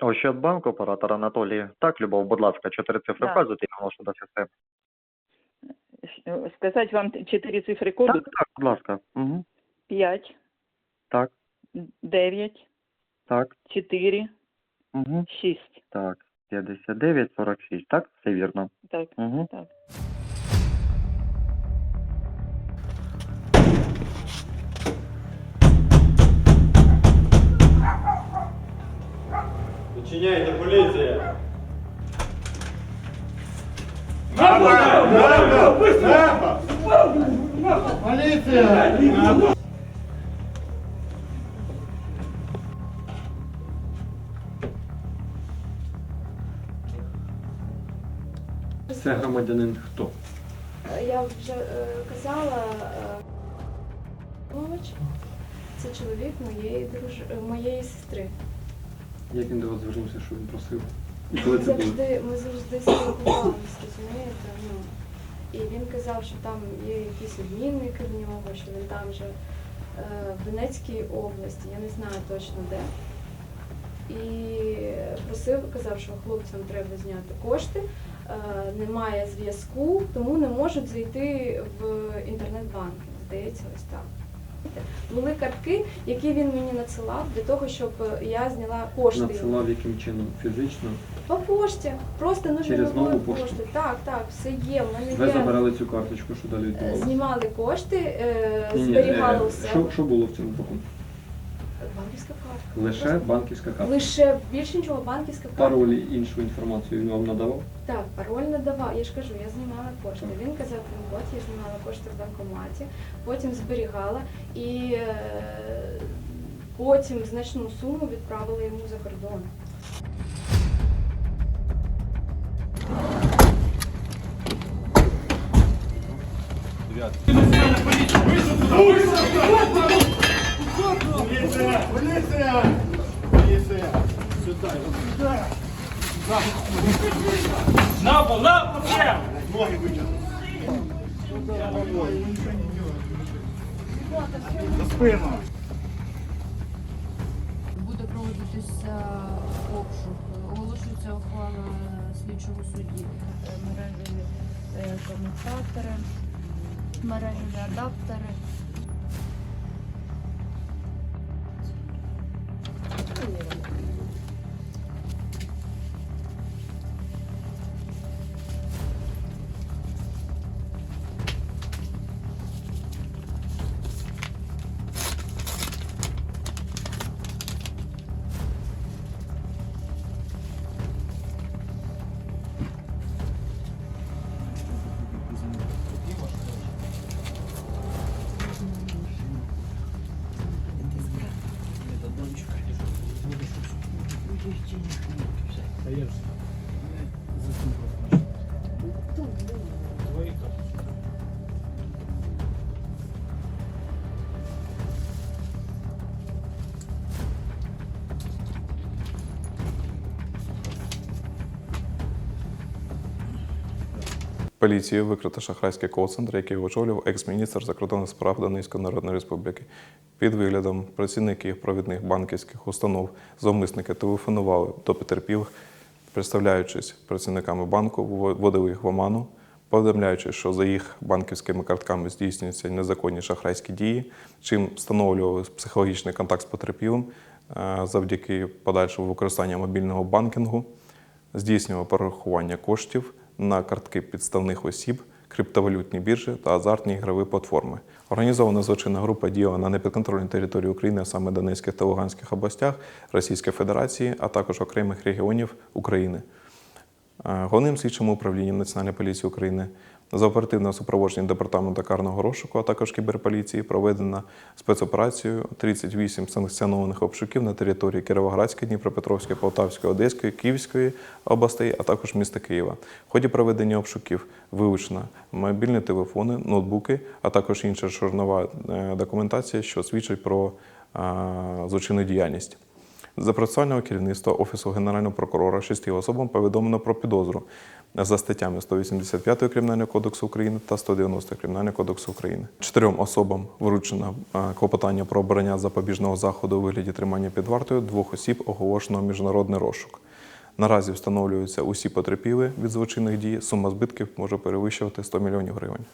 Ощадбанк, оператор Анатолій. Так, Любов, будь ласка, чотири цифри Да. вказуйте і наголошу до системи. Ш- Сказать вам т- четыре цифры коду? Так, так, будь ласка. Угу. Пять, Так, девять, так, четыре, угу. шесть. Так, 59, 46, так? Все вірно. Так, Угу. так. Відчиняйте, поліція! Поліція! Це громадянин хто? Я вже е, казала, е, це чоловік моєї друж... е, моєї сестри. Як він до вас звернувся, що він просив? І Ми коли це було? завжди, ми завжди спілкувалися, розумієте? Ну, і він казав, що там є якісь обмінники в нього, що він там же е, в Донецькій області, я не знаю точно де. І просив, казав, що хлопцям треба зняти кошти, е, немає зв'язку, тому не можуть зайти в інтернет-банкінг. Здається, ось так. Були картки, які він мені надсилав для того, щоб я зняла кошти. Надсилав яким чином? Фізично? По пошті. Просто нужно Через нову пошту? поштою. Так, так, все є. В мене Ви є. забирали цю карточку, що далі Е, відбувалося? Знімали кошти, е, зберігали е, у. Що, що було в цьому пакунку? Банківська картка. Лише Просто банківська картка. Лише більше нічого, банківська картка. Пароль і іншу інформацію він вам надавав? Так, пароль не давав. Я ж кажу, я знімала кошти. Він казав, ну от я знімала кошти в банкоматі, потім зберігала і е, потім значну суму відправила йому за кордон. Буде проводитися обшук. Оголошується ухвала слідчого судді Е, мережеві е, комутатори, мережеві адаптери. Hayır. Поліцією викрито шахрайський кол-центр, який очолював екс-міністр закордонних справ Донецької Народної Республіки. Під виглядом працівників провідних банківських установ зловмисники телефонували до потерпілих, представляючись працівниками банку, вводили їх в оману, повідомляючи, що за їх банківськими картками здійснюються незаконні шахрайські дії, чим встановлювали психологічний контакт з потерпілим е, завдяки подальшому використанню мобільного банкінгу здійснював перерахування коштів на картки підставних осіб, криптовалютні біржі та азартні ігрові платформи. Організована злочинна група діяла на непідконтрольній території України, а саме Донецьких та Луганських областях Російської Федерації, а також окремих регіонів України. Головним слідчим управлінням Національної поліції України за оперативне супроводження департаменту карного розшуку, а також кіберполіції проведена спецоперацію 38 санкціонованих обшуків на території Кіровоградської, Дніпропетровської, Полтавської, Одеської, Київської областей, а також міста Києва. В ході проведення обшуків вилучено мобільні телефони, ноутбуки, а також інша чорнова е, документація, що свідчить про злочинну діяльність. За процесуального керівництва Офісу Генерального прокурора шести особам повідомлено про підозру за статтями 185 Кримінального кодексу України та 190 Кримінального кодексу України. Чотирьом особам вручено е, клопотання про обрання запобіжного заходу у вигляді тримання під вартою. Двох осіб оголошено міжнародний розшук. Наразі встановлюються усі потерпіли від злочинних дій. Сума збитків може перевищувати 100 мільйонів гривень.